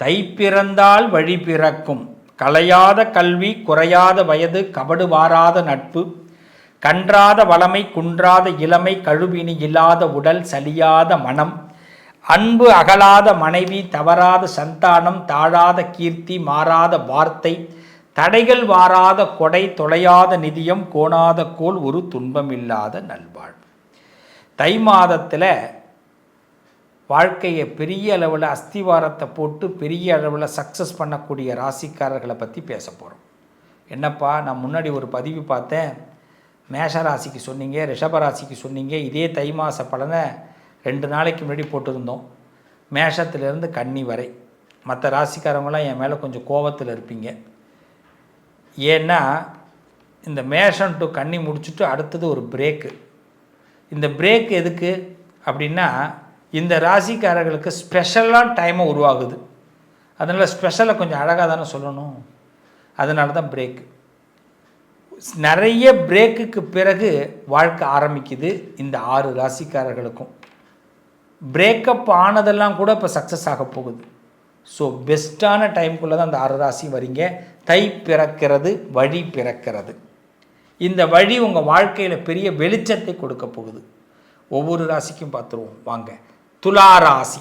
தை பிறந்தால் வழி பிறக்கும். கலையாத கல்வி குறையாத வயது கபடு வாராத நட்பு கன்றாத வளமை குன்றாத இளமை கழுவினி இல்லாத உடல் சலியாத மனம் அன்பு அகலாத மனைவி தவறாத சந்தானம் தாழாத கீர்த்தி மாறாத வார்த்தை தடைகள் வாராத கொடை தொலையாத நிதியம் கோணாத கோல் ஒரு துன்பமில்லாத நல்வாழ்வு. தை மாதத்தில் வாழ்க்கையை பெரிய அளவில் அஸ்திவாரத்தை போட்டு பெரிய அளவில் சக்ஸஸ் பண்ணக்கூடிய ராசிக்காரர்களை பற்றி பேச போகிறோம் என்னப்பா நான் முன்னாடி ஒரு பதிவு பார்த்தேன். மேஷ ராசிக்கு சொன்னீங்க ரிஷப ராசிக்கு சொன்னீங்க இதே தை மாத பலனை ரெண்டு நாளைக்கு முன்னாடி போட்டிருந்தோம். மேஷத்துலேருந்து கன்னி வரை. மற்ற ராசிக்காரங்களாம் என் மேலே கொஞ்சம் கோபத்தில் இருப்பீங்க. ஏன்னா இந்த மேஷம் டு கன்னி முடிச்சுட்டு அடுத்தது ஒரு பிரேக்கு இந்த பிரேக் எதுக்கு? அப்படின்னா இந்த ராசிக்காரர்களுக்கு ஸ்பெஷலாக டைமை உருவாகுது. அதனால் ஸ்பெஷலை கொஞ்சம் அழகாக தானே சொல்லணும். அதனால தான் பிரேக்கு நிறைய பிரேக்குக்கு பிறகு வாழ்க்கை ஆரம்பிக்குது இந்த ஆறு ராசிக்காரர்களுக்கும். பிரேக்கப் ஆனதெல்லாம் கூட இப்போ சக்ஸஸ் ஆக போகுது. ஸோ பெஸ்ட்டான டைம்குள்ளே தான் அந்த ஆறு ராசி வரீங்க. தை பிறக்கிறது வழி பிறக்கிறது. இந்த வழி உங்கள் வாழ்க்கையில் பெரிய வெளிச்சத்தை கொடுக்க போகுது. ஒவ்வொரு ராசிக்கும் பார்த்துருவோம். வாங்க. துலா ராசி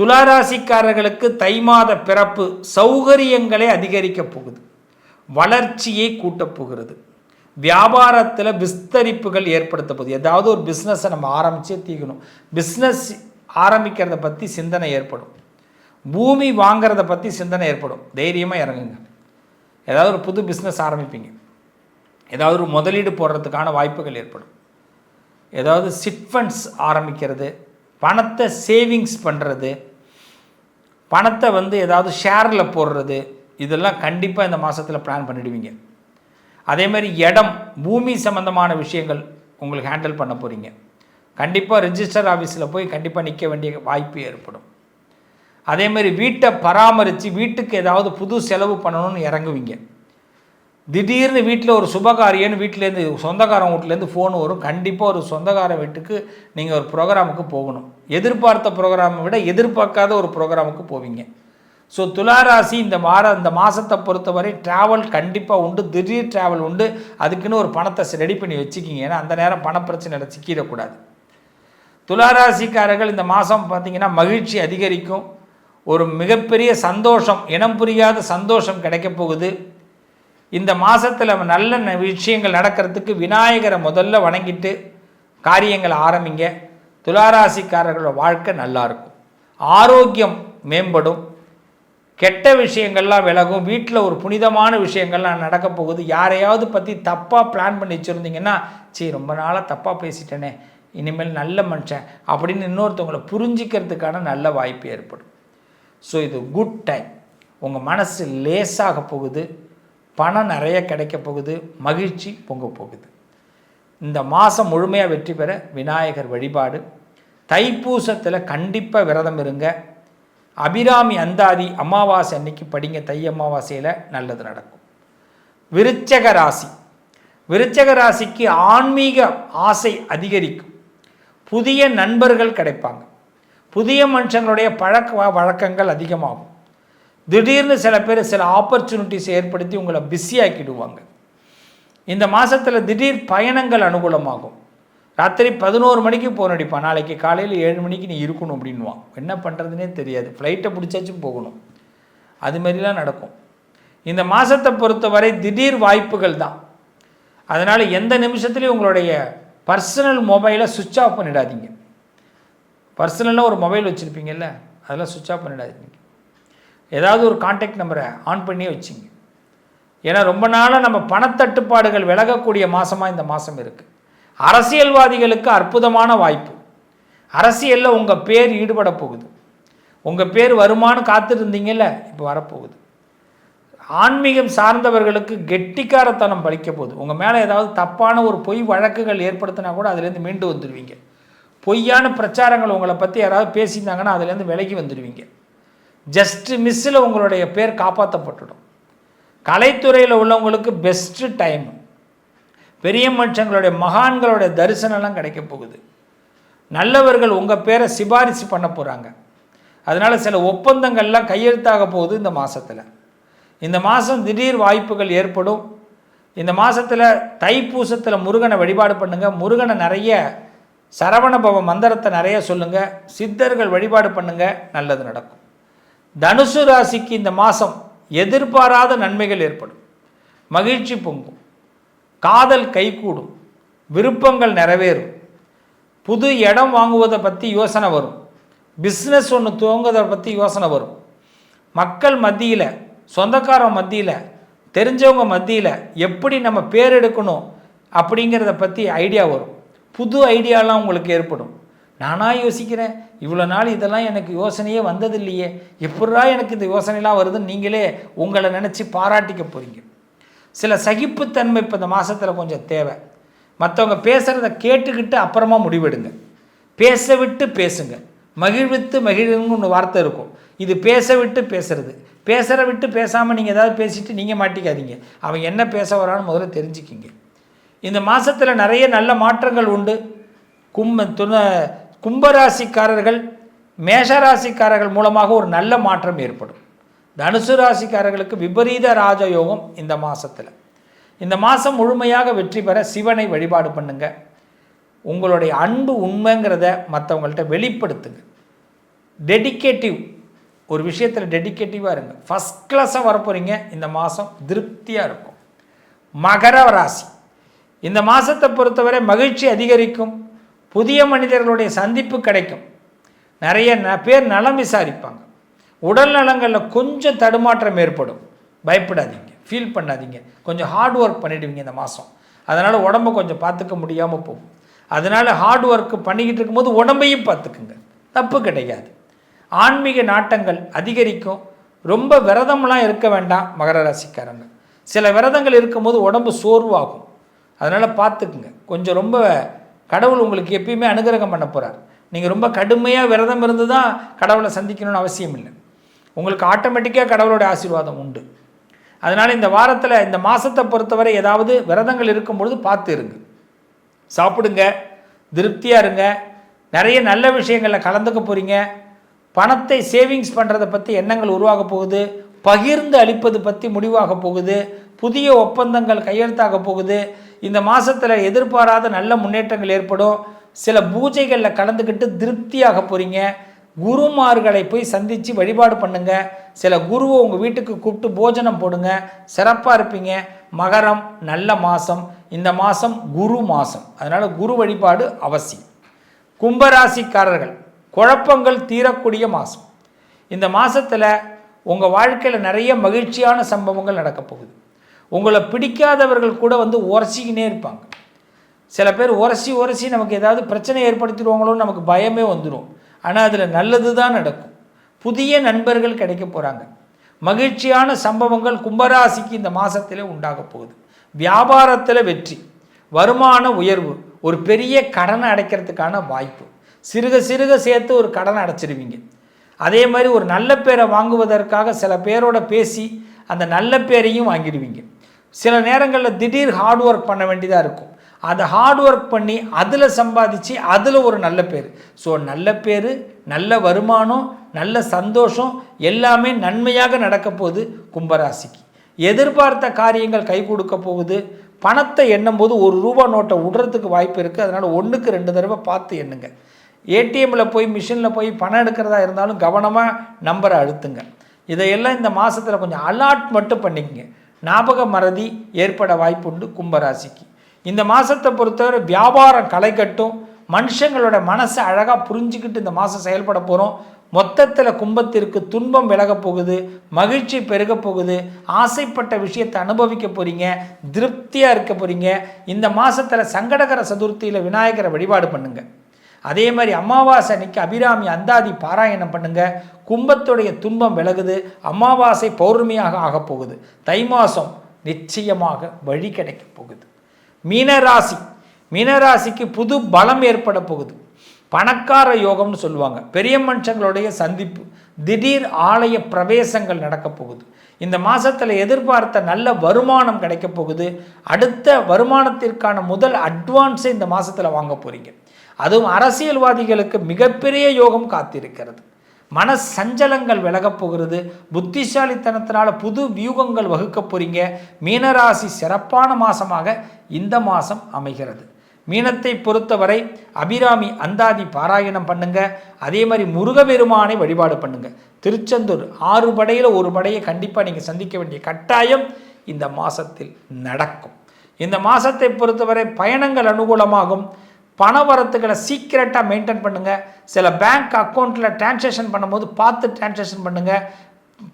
துலா ராசிக்காரர்களுக்கு தை மாத பிறப்பு சௌகரியங்களை அதிகரிக்கப் போகுது. வளர்ச்சியை கூட்டப் போகிறது. வியாபாரத்தில் விஸ்தரிப்புகள் ஏற்படுத்த போகுது. ஏதாவது ஒரு பிஸ்னஸை நம்ம ஆரம்பித்தே தீக்கணும் பிஸ்னஸ் ஆரம்பிக்கிறத பற்றி சிந்தனை ஏற்படும். பூமி வாங்கிறத பற்றி சிந்தனை ஏற்படும். தைரியமாக இறங்குங்க. ஏதாவது ஒரு புது பிஸ்னஸ் ஆரம்பிப்பீங்க. ஏதாவது ஒரு முதலீடு போடுறதுக்கான வாய்ப்புகள் ஏற்படும். ஏதாவது சிட் ஃபண்ட்ஸ் ஆரம்பிக்கிறது. பணத்தை சேவிங்ஸ் பண்ணுறது பணத்தை வந்து ஏதாவது ஷேரில் போடுறது இதெல்லாம் கண்டிப்பாக இந்த மாதத்தில் பிளான் பண்ணிடுவீங்க. அதே மாதிரி இடம் பூமி சம்மந்தமான விஷயங்கள் உங்களுக்கு ஹேண்டில் பண்ண போகிறீங்க கண்டிப்பாக ரிஜிஸ்டர் ஆஃபீஸில் போய் கண்டிப்பாக நிற்க வேண்டிய வாய்ப்பு ஏற்படும். அதே மாதிரி வீட்டை பராமரித்து வீட்டுக்கு ஏதாவது புது செலவு பண்ணணும்னு இறங்குவீங்க. திடீர்னு வீட்டில் ஒரு சுபகாரியன்னு வீட்டிலேருந்து சொந்தக்காரன் வீட்டிலேருந்து ஃபோன் வரும். கண்டிப்பாக ஒரு சொந்தக்கார வீட்டுக்கு நீங்கள் ஒரு ப்ரோக்ராமுக்கு போகணும். எதிர்பார்த்த ப்ரோக்ராமை விட எதிர்பார்க்காத ஒரு ப்ரோக்ராமுக்கு போவீங்க. ஸோ துளாராசி இந்த வாரம் இந்த மாதத்தை பொறுத்தவரை ட்ராவல் கண்டிப்பாக உண்டு. திடீர் ட்ராவல் உண்டு. அதுக்குன்னு ஒரு பணத்தை ரெடி பண்ணி வச்சுக்கிங்க. ஏன்னா அந்த நேரம் பணப்பிரச்சனையில் சிக்கிடக்கூடாது. துளாராசிக்காரர்கள் இந்த மாதம் பார்த்திங்கன்னா மகிழ்ச்சி அதிகரிக்கும். ஒரு மிகப்பெரிய சந்தோஷம் இனம் புரியாத சந்தோஷம் கிடைக்க போகுது. இந்த மாதத்தில் நல்ல ந- விஷயங்கள் நடக்கிறதுக்கு விநாயகரை முதல்ல வணங்கிட்டு காரியங்களை ஆரம்பிங்க. துளாராசிக்காரர்களோட வாழ்க்கை நல்லா இருக்கும். ஆரோக்கியம் மேம்படும். கெட்ட விஷயங்கள்லாம் விலகும். வீட்டில் ஒரு புனிதமான விஷயங்கள்லாம் நடக்க போகுது. யாரையாவது பற்றி தப்பாக பிளான் பண்ணி வச்சுருந்தீங்கன்னா சரி ரொம்ப நாளாக தப்பாக பேசிட்டேனே இனிமேல் நல்ல மனுஷன் அப்படின்னு இன்னொருத்தவங்களை புரிஞ்சிக்கிறதுக்கான நல்ல வாய்ப்பு ஏற்படும். ஸோ இது குட் டைம் உங்கள் மனசு லேசாக போகுது. பணம் நிறைய கிடைக்க போகுது மகிழ்ச்சி பொங்க போகுது. இந்த மாதம் முழுமையாக வெற்றி பெற விநாயகர் வழிபாடு. தைப்பூசத்தில் கண்டிப்பாக விரதம் இருங்க. அபிராமி அந்தாதி அமாவாசை அன்னைக்கு படிங்க தை அமாவாசையில் நல்லது நடக்கும். விருச்சக ராசி. விருச்சக ராசிக்கு ஆன்மீக ஆசை அதிகரிக்கும். புதிய நண்பர்கள் கிடைப்பாங்க. புதிய மனுஷங்களுடைய பழக்க வ- வழக்கங்கள் அதிகமாகும். திடீர்னு சில பேர் சில ஆப்பர்ச்சுனிட்டிஸ் ஏற்படுத்தி உங்களை பிஸியாக்கிடுவாங்க இந்த மாதத்தில் திடீர் பயணங்கள் அனுகூலமாகும். ராத்திரி பதினோரு மணிக்கு போன் அடிப்பான் நாளைக்கு காலையில் ஏழு மணிக்கு நீ இருக்கணும் அப்படின்வான் என்ன பண்ணுறதுனே தெரியாது. ஃப்ளைட்டை பிடிச்சாச்சும் போகணும். அதுமாரிலாம் நடக்கும். இந்த மாதத்தை பொறுத்தவரை திடீர் வாய்ப்புகள் தான். அதனால் எந்த நிமிஷத்துலையும் உங்களுடைய பர்சனல் மொபைலை சுவிட்ச் ஆஃப் பண்ணிடாதீங்க. பர்சனலாக ஒரு மொபைல் வச்சுருப்பீங்கல்ல அதெல்லாம் சுவிட்ச் ஆஃப் பண்ணிடாதீங்க. ஏதாவது ஒரு காண்டாக்ட் நம்பரை ஆன் பண்ணியே வச்சுங்க. ஏன்னா ரொம்ப நாளாக நம்ம பணத்தட்டுப்பாடுகள் விலகக்கூடிய மாதமாக இந்த மாதம் இருக்குது அரசியல்வாதிகளுக்கு அற்புதமான வாய்ப்பு. அரசியலில் உங்கள் பேர் ஈடுபட போகுது. உங்கள் பேர் வருமானு காத்திருந்தீங்கல்ல இப்போ வரப்போகுது. ஆன்மீகம் சார்ந்தவர்களுக்கு கெட்டிக்காரத்தனம் பழிக்க போகுது. உங்கள் மேலே ஏதாவது தப்பான ஒரு பொய் வழக்குகள் ஏற்படுத்தினா கூட அதுலேருந்து மீண்டு வந்துடுவீங்க பொய்யான பிரச்சாரங்கள் உங்களை பற்றி யாராவது பேசியிருந்தாங்கன்னா அதுலேருந்து விலகி வந்துடுவீங்க ஜஸ்ட் மிஸ்ஸில் உங்களுடைய பேர் காப்பாற்றப்பட்டுடும் கலைத்துறையில் உள்ளவங்களுக்கு பெஸ்ட்டு டைம் பெரிய மனுஷங்களுடைய மகான்களுடைய தரிசனம்லாம் கிடைக்க போகுது. நல்லவர்கள் உங்கள் பேரை சிபாரிசு பண்ண போகிறாங்க அதனால் சில ஒப்பந்தங்கள்லாம் கையெழுத்தாக போகுது இந்த மாதத்தில் இந்த மாதம் திடீர் வாய்ப்புகள் ஏற்படும். இந்த மாதத்தில் தைப்பூசத்தில் முருகனை வழிபாடு பண்ணுங்கள் முருகனை நிறைய சரவணபவ மந்திரத்தை நிறைய சொல்லுங்கள் சித்தர்கள் வழிபாடு பண்ணுங்கள் நல்லது நடக்கும். தனுசு ராசிக்கு இந்த மாதம் எதிர்பாராத நன்மைகள் ஏற்படும். மகிழ்ச்சி பொங்கும். காதல் கைகூடும். விருப்பங்கள் நிறைவேறும். புது இடம் வாங்குவதை பற்றி யோசனை வரும். பிஸ்னஸ் ஒன்று துவங்குவதை பற்றி யோசனை வரும். மக்கள் மத்தியில் சொந்தக்காரன் மத்தியில் தெரிஞ்சவங்க மத்தியில் எப்படி நம்ம பேர் எடுக்கணும் அப்படிங்கிறத பற்றி ஐடியா வரும். புது ஐடியாலாம் உங்களுக்கு ஏற்படும். நானாக யோசிக்கிறேன். இவ்வளோ நாள் இதெல்லாம் எனக்கு யோசனையே வந்ததில்லையே. எப்படா எனக்கு இந்த யோசனைலாம் வருதுன்னு நீங்களே உங்களை நினச்சி பாராட்டிக்க போகிறீங்க சில சகிப்புத்தன்மை இப்போ இந்த மாதத்தில் கொஞ்சம் தேவை. மற்றவங்க பேசுகிறத கேட்டுக்கிட்டு அப்புறமா முடிவெடுங்க. பேச விட்டு பேசுங்க. மகிழ்வித்து மகிழ்வுன்னு ஒன்று வார்த்தை இருக்கும். இது பேச விட்டு பேசுறது. பேசுகிற விட்டு பேசாமல் நீங்கள் ஏதாவது பேசிட்டு நீங்கள் மாட்டிக்காதீங்க. அவன் என்ன பேச வரான்னு முதல்ல தெரிஞ்சுக்கிங்க. இந்த மாதத்தில் நிறைய நல்ல மாற்றங்கள் உண்டு. கும்ப துணை கும்பராசிக்காரர்கள் மேஷராசிக்காரர்கள் மூலமாக ஒரு நல்ல மாற்றம் ஏற்படும். தனுசு ராசிக்காரர்களுக்கு விபரீத ராஜயோகம் இந்த மாதத்தில் இந்த மாதம் முழுமையாக வெற்றி பெற சிவனை வழிபாடு பண்ணுங்க. உங்களுடைய அன்பு உண்மைங்கிறத மற்றவங்கள்ட்ட வெளிப்படுத்துங்க. டெடிக்கேட்டிவ் ஒரு விஷயத்தில் டெடிக்கேட்டிவாக இருங்க. ஃபஸ்ட் கிளாஸாக வரப்போகிறீங்க இந்த மாதம் திருப்தியாக இருக்கும். மகர ராசி. இந்த மாதத்தை பொறுத்தவரை மகிழ்ச்சி அதிகரிக்கும். புதிய மனிதர்களுடைய சந்திப்பு கிடைக்கும். நிறைய ந பேர் நலம் விசாரிப்பாங்க. உடல் நலங்களில் கொஞ்சம் தடுமாற்றம் ஏற்படும். பயப்படாதீங்க. ஃபீல் பண்ணாதீங்க. கொஞ்சம் ஹார்ட் ஒர்க் பண்ணிடுவீங்க இந்த மாதம் அதனால் உடம்பை கொஞ்சம் பார்த்துக்க முடியாமல் போகும். அதனால் ஹார்ட் ஒர்க் பண்ணிக்கிட்டு இருக்கும்போது உடம்பையும் பார்த்துக்குங்க. தப்பு கிடையாது. ஆன்மீக நாட்டங்கள் அதிகரிக்கும். ரொம்ப விரதம்லாம் இருக்க வேண்டாம் மகர ராசிக்காரங்க. சில விரதங்கள் இருக்கும்போது உடம்பு சோர்வாகும். அதனால் பார்த்துக்குங்க. கொஞ்சம் ரொம்ப கடவுள் உங்களுக்கு எப்பயுமே அனுகிரகம் பண்ண போகிறார் நீங்கள் ரொம்ப கடுமையாக விரதம் இருந்து தான் கடவுளை சந்திக்கணும்னு அவசியம் இல்லை. உங்களுக்கு ஆட்டோமேட்டிக்காக கடவுளோட ஆசீர்வாதம் உண்டு. அதனால் இந்த வாரத்தில் இந்த மாதத்தை பொறுத்தவரை ஏதாவது விரதங்கள் இருக்கும் பொழுது பார்த்து இருங்க. சாப்பிடுங்க திருப்தியாக இருங்க. நிறைய நல்ல விஷயங்களில் கலந்துக்க போகிறீங்க பணத்தை சேவிங்ஸ் பண்ணுறதை பற்றி எண்ணங்கள் உருவாக போகுது. பகிர்ந்து அளிப்பது பற்றி முடிவாக போகுது. புதிய ஒப்பந்தங்கள் கையெழுத்தாக போகுது. இந்த மாதத்தில் எதிர்பாராத நல்ல முன்னேற்றங்கள் ஏற்படும். சில பூஜைகளில் கலந்துக்கிட்டு திருப்தியாக போகிறீங்க குருமார்களை போய் சந்தித்து வழிபாடு பண்ணுங்க. சில குருவை உங்கள் வீட்டுக்கு கூப்பிட்டு போஜனம் போடுங்க. சிறப்பாக இருப்பீங்க. மகரம் நல்ல மாதம் இந்த மாதம் குரு மாதம் அதனால் குரு வழிபாடு அவசியம். கும்பராசிக்காரர்கள் குழப்பங்கள் தீரக்கூடிய மாதம் இந்த மாதத்தில் உங்கள் வாழ்க்கையில் நிறைய மகிழ்ச்சியான சம்பவங்கள் நடக்கப் போகுது. உங்களை பிடிக்காதவர்கள் கூட வந்து உரசிக்கினே இருப்பாங்க. சில பேர் உரசி உரசி நமக்கு ஏதாவது பிரச்சனை ஏற்படுத்திடுவாங்களோன்னு நமக்கு பயமே வந்துடும் ஆனால் அதில் நல்லது தான் நடக்கும். புதிய நண்பர்கள் கிடைக்க போகிறாங்க மகிழ்ச்சியான சம்பவங்கள் கும்பராசிக்கு இந்த மாதத்தில் உண்டாக போகுது. வியாபாரத்தில் வெற்றி வருமான உயர்வு ஒரு பெரிய கடனை அடைக்கிறதுக்கான வாய்ப்பு. சிறுக சிறுக சேர்த்து ஒரு கடனை அடைச்சிடுவீங்க அதே மாதிரி ஒரு நல்ல பேரை வாங்குவதற்காக சில பேரோட பேசி அந்த நல்ல பேரையும் வாங்கிடுவீங்க. சில நேரங்களில் திடீர் ஹார்ட் ஒர்க் பண்ண வேண்டியதாக இருக்கும். அதை ஹார்ட் ஒர்க் பண்ணி அதில் சம்பாதிச்சு அதில் ஒரு நல்ல பேர். ஸோ நல்ல பேர் நல்ல வருமானம் நல்ல சந்தோஷம் எல்லாமே நன்மையாக நடக்க போகுது கும்பராசிக்கு. எதிர்பார்த்த காரியங்கள் கை கொடுக்க போகுது. பணத்தை எண்ணும் போது ஒரு ரூபா நோட்டை விடுறதுக்கு வாய்ப்பு இருக்குது அதனால் ஒன்றுக்கு ரெண்டு தடவை பார்த்து எண்ணுங்க. ஏடிஎம்மில் போய் மிஷினில் போய் பணம் எடுக்கிறதா இருந்தாலும் கவனமாக நம்பரை அழுத்துங்க. இதையெல்லாம் இந்த மாதத்தில் கொஞ்சம் அலாட் மட்டும் பண்ணிக்கங்க. ஞாபக மறதி ஏற்பட வாய்ப்புண்டு கும்பராசிக்கு. இந்த மாதத்தை பொறுத்தவரை வியாபாரம் களை கட்டும் மனுஷங்களோட மனசை அழகாக புரிஞ்சுக்கிட்டு இந்த மாதம் செயல்பட போகிறோம் மொத்தத்தில் கும்பத்திற்கு துன்பம் விலகப் போகுது மகிழ்ச்சி பெருக போகுது. ஆசைப்பட்ட விஷயத்தை அனுபவிக்க போகிறீங்க திருப்தியாக இருக்க போகிறீங்க இந்த மாதத்தில் சங்கடகர சதுர்த்தியில் விநாயகரை வழிபாடு பண்ணுங்கள் அதே மாதிரி அமாவாசை அன்னைக்கு அபிராமி அந்தாதி பாராயணம் பண்ணுங்க. கும்பத்துடைய துன்பம் விலகுது. அமாவாசை பௌர்ணமியாக ஆகப் போகுது. தை மாதம் நிச்சயமாக வழி கிடைக்க போகுது. மீனராசி. மீனராசிக்கு புது பலம் ஏற்பட போகுது. பணக்கார யோகம்னு சொல்லுவாங்க. பெரிய மனுஷங்களுடைய சந்திப்பு. திடீர் ஆலய பிரவேசங்கள் நடக்க போகுது. இந்த மாதத்தில் எதிர்பார்த்த நல்ல வருமானம் கிடைக்க போகுது. அடுத்த வருமானத்திற்கான முதல் அட்வான்ஸை இந்த மாதத்தில் வாங்க போகிறீங்க அதுவும் அரசியல்வாதிகளுக்கு மிகப்பெரிய யோகம் காத்திருக்கிறது. மன சஞ்சலங்கள் விலகப் போகிறது. புத்திசாலித்தனத்தினால புது வியூகங்கள் வகுக்க போறீங்க. மீனராசி சிறப்பான மாசமாக இந்த மாதம் அமைகிறது. மீனத்தை பொறுத்தவரை அபிராமி அந்தாதி பாராயணம் பண்ணுங்க. அதே மாதிரி முருகபெருமானை வழிபாடு பண்ணுங்க. திருச்செந்தூர் ஆறு படையில் ஒரு படையை கண்டிப்பாக நீங்கள் சந்திக்க வேண்டிய கட்டாயம் இந்த மாதத்தில் நடக்கும். இந்த மாதத்தை பொறுத்தவரை பயணங்கள் அனுகூலமாகும். பண வரத்துக்களை சீக்கிரட்டாக மெயின்டைன் பண்ணுங்கள் சில பேங்க் அக்கௌண்ட்டில் டிரான்சாக்ஷன் பண்ணும்போது பார்த்து டிரான்சாக்ஷன் பண்ணுங்கள்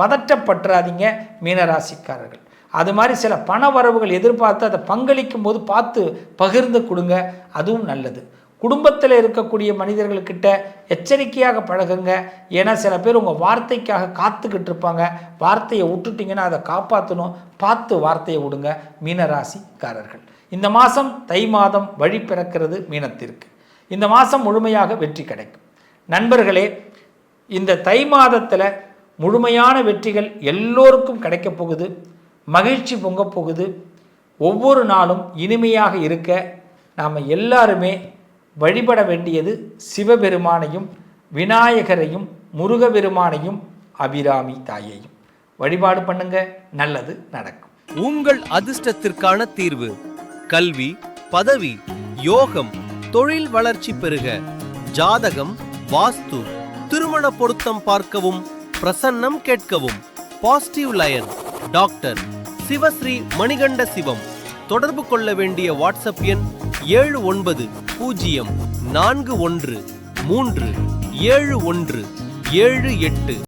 பதட்டப்பட்டுறாதீங்க மீனராசிக்காரர்கள். அது மாதிரி சில பண வரவுகள் எதிர்பார்த்து அதை பங்களிக்கும் போது பார்த்து பகிர்ந்து கொடுங்க. அதுவும் நல்லது. குடும்பத்தில் இருக்கக்கூடிய மனிதர்கள்கிட்ட எச்சரிக்கையாக பழகுங்க. ஏன்னா சில பேர் உங்கள் வார்த்தைக்காக காத்துக்கிட்டு இருப்பாங்க. வார்த்தையை விட்டுட்டிங்கன்னா அதை காப்பாற்றணும் பார்த்து வார்த்தையை விடுங்க மீனராசிக்காரர்கள். இந்த மாதம் தை மாதம் வழி பிறக்கிறது மீனத்திற்கு. இந்த மாதம் முழுமையாக வெற்றி கிடைக்கும். நண்பர்களே இந்த தை மாதத்தில் முழுமையான வெற்றிகள் எல்லோருக்கும் கிடைக்கப் போகுது மகிழ்ச்சி பொங்கப் போகுது. ஒவ்வொரு நாளும் இனிமையாக இருக்க நாம் எல்லாருமே வழிபட வேண்டியது சிவபெருமானையும் விநாயகரையும் முருகபெருமானையும் அபிராமி தாயையும். வழிபாடு பண்ணுங்க நல்லது நடக்கும். உங்கள் அதிர்ஷ்டத்திற்கான தீர்வு கல்வி பதவி யோகம் தொழில் வளர்ச்சி பெருக ஜாதகம் வாஸ்து திருமண பொருத்தம் பார்க்கவும் பிரசன்னம் கேட்கவும். Positive line doctor Sivasri Manikanda Sivam. தொடர்பு கொள்ள வேண்டிய வாட்ஸ்அப் எண் ஏழு ஒன்பது பூஜ்ஜியம் நான்கு ஒன்று மூன்று ஏழு ஒன்று ஏழு எட்டு.